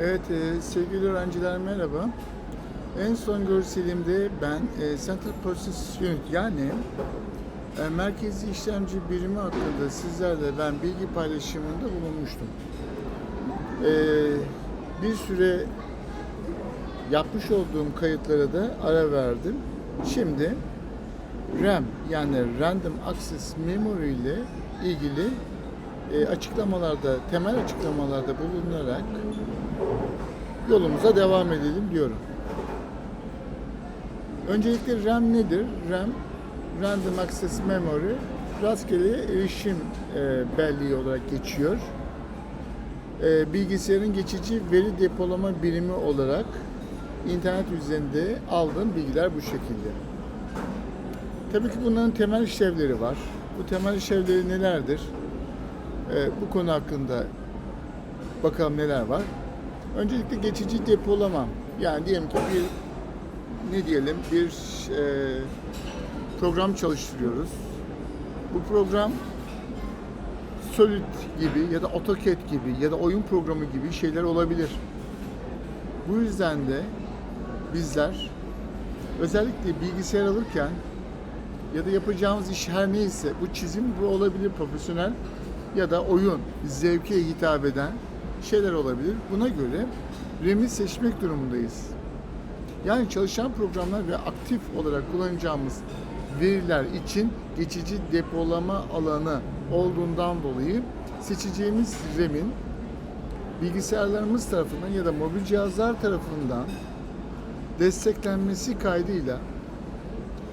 Evet e, sevgili öğrenciler merhaba. En son görselimde ben e, Central Process Unit yani e, merkezi işlemci birimi hakkında sizlerle ben bilgi paylaşımında bulunmuştum. E, bir süre yapmış olduğum kayıtlara da ara verdim. Şimdi RAM yani Random Access Memory ile ilgili e, açıklamalarda, temel açıklamalarda bulunarak yolumuza devam edelim diyorum. Öncelikle RAM nedir? RAM, Random Access Memory, rastgele erişim e, belleği olarak geçiyor. E, bilgisayarın geçici veri depolama birimi olarak internet üzerinde aldığım bilgiler bu şekilde. Tabii ki bunların temel işlevleri var. Bu temel işlevleri nelerdir? E, bu konu hakkında bakalım neler var. Öncelikle geçici depolama. Yani diyelim ki bir ne diyelim bir e, program çalıştırıyoruz. Bu program Solid gibi ya da AutoCAD gibi ya da oyun programı gibi şeyler olabilir. Bu yüzden de bizler özellikle bilgisayar alırken ya da yapacağımız iş her neyse bu çizim bu olabilir profesyonel ya da oyun zevke hitap eden şeyler olabilir. Buna göre RAM'i seçmek durumundayız. Yani çalışan programlar ve aktif olarak kullanacağımız veriler için geçici depolama alanı olduğundan dolayı seçeceğimiz RAM'in bilgisayarlarımız tarafından ya da mobil cihazlar tarafından desteklenmesi kaydıyla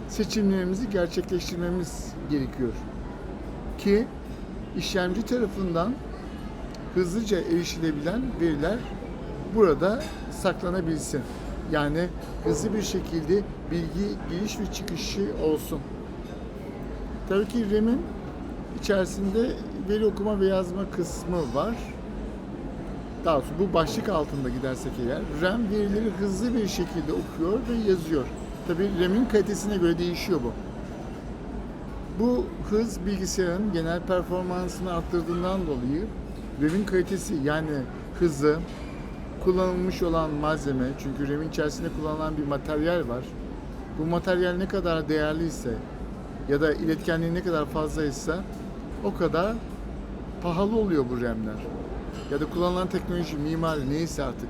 seçimlerimizi gerçekleştirmemiz gerekiyor. Ki işlemci tarafından hızlıca erişilebilen veriler burada saklanabilsin. Yani hızlı bir şekilde bilgi giriş ve çıkışı olsun. Tabii ki RAM'in içerisinde veri okuma ve yazma kısmı var. Daha sonra bu başlık altında gidersek eğer RAM verileri hızlı bir şekilde okuyor ve yazıyor. Tabii RAM'in kalitesine göre değişiyor bu. Bu hız bilgisayarın genel performansını arttırdığından dolayı RAM'in kalitesi yani hızı, kullanılmış olan malzeme çünkü RAM'in içerisinde kullanılan bir materyal var. Bu materyal ne kadar değerliyse ya da iletkenliği ne kadar fazlaysa o kadar pahalı oluyor bu RAM'ler. Ya da kullanılan teknoloji, mimari neyse artık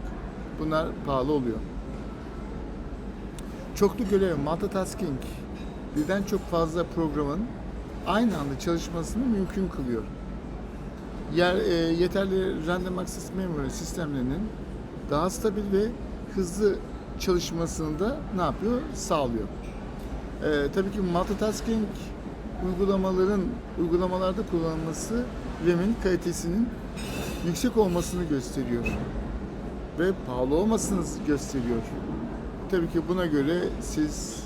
bunlar pahalı oluyor. Çoklu görev, multitasking birden çok fazla programın aynı anda çalışmasını mümkün kılıyor. Yer, e, yeterli random access memory sistemlerinin daha stabil ve hızlı çalışmasını da ne yapıyor? Sağlıyor. E, tabii ki multitasking uygulamaların uygulamalarda kullanılması RAM'in kalitesinin yüksek olmasını gösteriyor ve pahalı olmasını gösteriyor. Tabii ki buna göre siz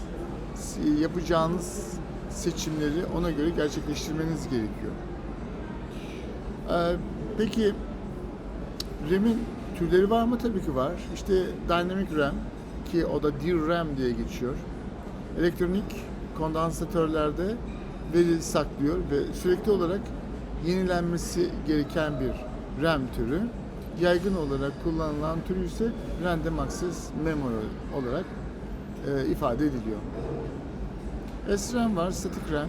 yapacağınız seçimleri ona göre gerçekleştirmeniz gerekiyor. Ee, peki RAM'in türleri var mı? Tabii ki var. İşte Dynamic RAM ki o da DRAM diye geçiyor. Elektronik kondansatörlerde veri saklıyor ve sürekli olarak yenilenmesi gereken bir RAM türü. Yaygın olarak kullanılan türü ise Random Access Memory olarak e, ifade ediliyor. SRAM var, Static RAM.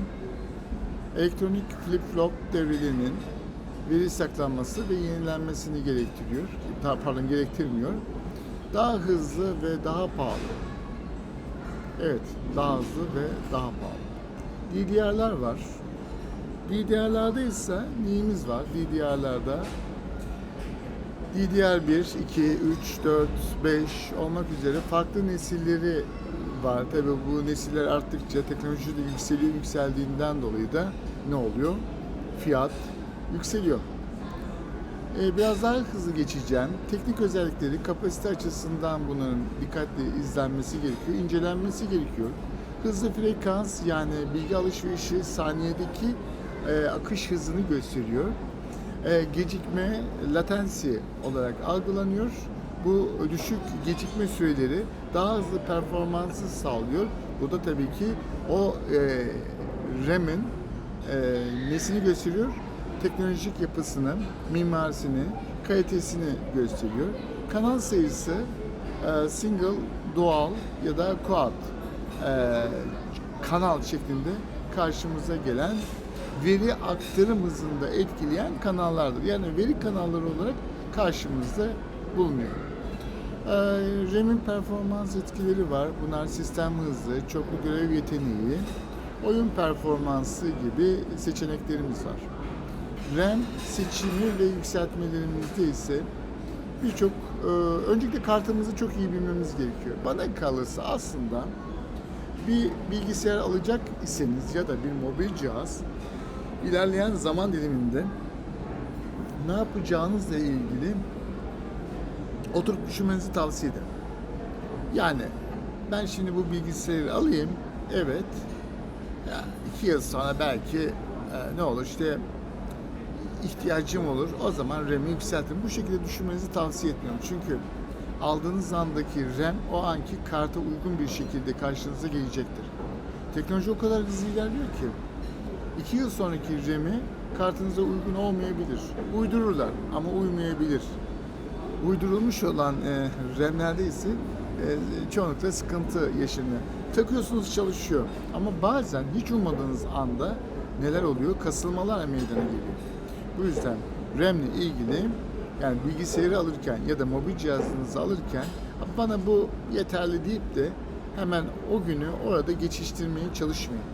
Elektronik flip-flop devrelerinin veri saklanması ve yenilenmesini gerektiriyor. Daha pardon gerektirmiyor. Daha hızlı ve daha pahalı. Evet, daha hızlı ve daha pahalı. DDR'lar var. DDR'larda ise neyimiz var? DDR'larda DDR1, 2, 3, 4, 5 olmak üzere farklı nesilleri var. Tabi bu nesiller arttıkça teknoloji de yükseliyor, yükseldiğinden dolayı da ne oluyor? Fiyat yükseliyor. Ee, biraz daha hızlı geçeceğim. Teknik özellikleri, kapasite açısından bunların dikkatli izlenmesi gerekiyor, incelenmesi gerekiyor. Hızlı frekans yani bilgi alışverişi saniyedeki e, akış hızını gösteriyor. E, gecikme, latency olarak algılanıyor. Bu düşük gecikme süreleri daha hızlı performansı sağlıyor. Bu da tabii ki o e, RAM'in e, nesini gösteriyor? Teknolojik yapısını, mimarisini, kalitesini gösteriyor. Kanal sayısı e, single, dual ya da quad e, kanal şeklinde karşımıza gelen veri aktarım hızını da etkileyen kanallardır. Yani veri kanalları olarak karşımızda bulunuyor. Ee, RAM'in performans etkileri var. Bunlar sistem hızı, çoklu görev yeteneği, oyun performansı gibi seçeneklerimiz var. RAM seçimi ve yükseltmelerimizde ise birçok e, öncelikle kartımızı çok iyi bilmemiz gerekiyor. Bana kalırsa aslında bir bilgisayar alacak iseniz ya da bir mobil cihaz ilerleyen zaman diliminde ne yapacağınızla ilgili oturup düşünmenizi tavsiye ederim. Yani ben şimdi bu bilgisayarı alayım, evet. Ya iki yıl sonra belki e, ne olur işte ihtiyacım olur. O zaman RAM'i yükseltirim. Bu şekilde düşünmenizi tavsiye etmiyorum. Çünkü aldığınız andaki RAM o anki karta uygun bir şekilde karşınıza gelecektir. Teknoloji o kadar hızlı ilerliyor ki iki yıl sonraki RAM'i kartınıza uygun olmayabilir. Uydururlar ama uymayabilir. Uydurulmuş olan e, RAM'lerde ise e, çoğunlukla sıkıntı yaşanıyor. Takıyorsunuz çalışıyor ama bazen hiç ummadığınız anda neler oluyor? Kasılmalar meydana geliyor. Bu yüzden RAM'le ilgili yani bilgisayarı alırken ya da mobil cihazınızı alırken bana bu yeterli deyip de hemen o günü orada geçiştirmeye çalışmayın.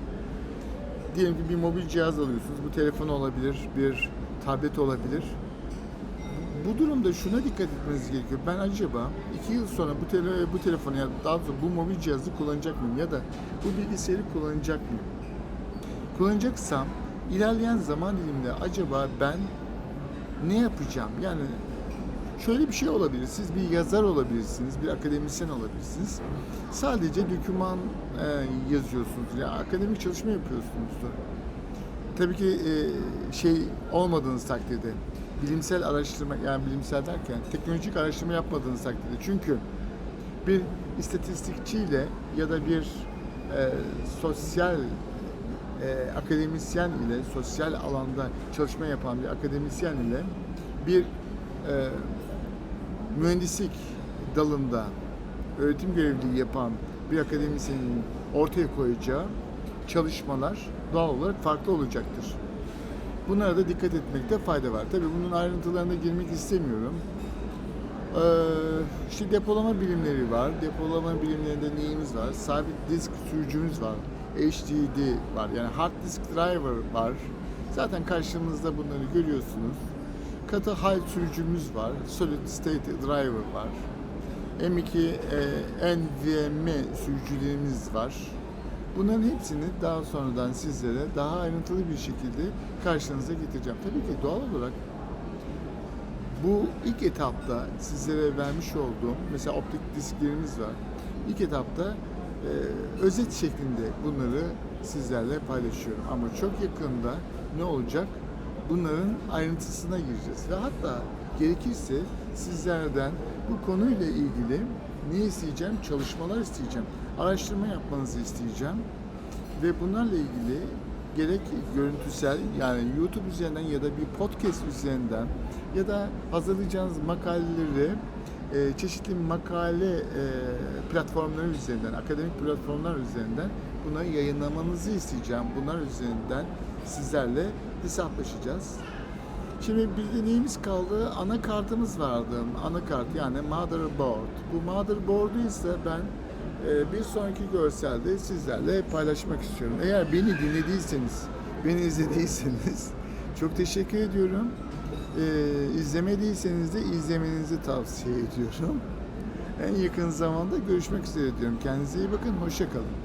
Diyelim ki bir mobil cihaz alıyorsunuz. Bu telefon olabilir, bir tablet olabilir. Bu durumda şuna dikkat etmeniz gerekiyor. Ben acaba iki yıl sonra bu tele, bu telefonu ya daha doğrusu bu mobil cihazı kullanacak mıyım ya da bu bilgisayarı kullanacak mıyım? Kullanacaksam ilerleyen zaman diliminde acaba ben ne yapacağım? Yani şöyle bir şey olabilir. Siz bir yazar olabilirsiniz, bir akademisyen olabilirsiniz. Sadece doküman e, yazıyorsunuz. Ya akademik çalışma yapıyorsunuzdur. Tabii ki e, şey olmadığınız takdirde bilimsel araştırma yani bilimsel derken teknolojik araştırma yapmadığınız takdirde çünkü bir istatistikçiyle ya da bir e, sosyal e, akademisyen ile sosyal alanda çalışma yapan bir akademisyen ile bir e, mühendislik dalında öğretim görevliliği yapan bir akademisyenin ortaya koyacağı çalışmalar doğal olarak farklı olacaktır. Bunlara da dikkat etmekte fayda var. Tabii bunun ayrıntılarına girmek istemiyorum. Ee, işte depolama bilimleri var. Depolama bilimlerinde neyimiz var? Sabit disk sürücümüz var. HDD var. Yani hard disk driver var. Zaten karşınızda bunları görüyorsunuz. Katı hal sürücümüz var. Solid state driver var. M2 e, NVMe sürücülerimiz var. Bunların hepsini daha sonradan sizlere daha ayrıntılı bir şekilde karşınıza getireceğim. Tabii ki doğal olarak bu ilk etapta sizlere vermiş olduğum mesela optik disklerimiz var. İlk etapta özet şeklinde bunları sizlerle paylaşıyorum. Ama çok yakında ne olacak? Bunların ayrıntısına gireceğiz. Ve hatta gerekirse sizlerden bu konuyla ilgili ne isteyeceğim? Çalışmalar isteyeceğim. Araştırma yapmanızı isteyeceğim. Ve bunlarla ilgili gerek görüntüsel yani YouTube üzerinden ya da bir podcast üzerinden ya da hazırlayacağınız makaleleri e, çeşitli makale e, platformları üzerinden, akademik platformlar üzerinden buna yayınlamanızı isteyeceğim. Bunlar üzerinden sizlerle hesaplaşacağız. Şimdi bir neyimiz kaldı? Anakartımız vardı. Anakart yani motherboard. Bu motherboard'u ise ben e, bir sonraki görselde sizlerle paylaşmak istiyorum. Eğer beni dinlediyseniz, beni izlediyseniz çok teşekkür ediyorum. E, izlemediyseniz de izlemenizi tavsiye ediyorum. En yakın zamanda görüşmek üzere diyorum. Kendinize iyi bakın, hoşça kalın.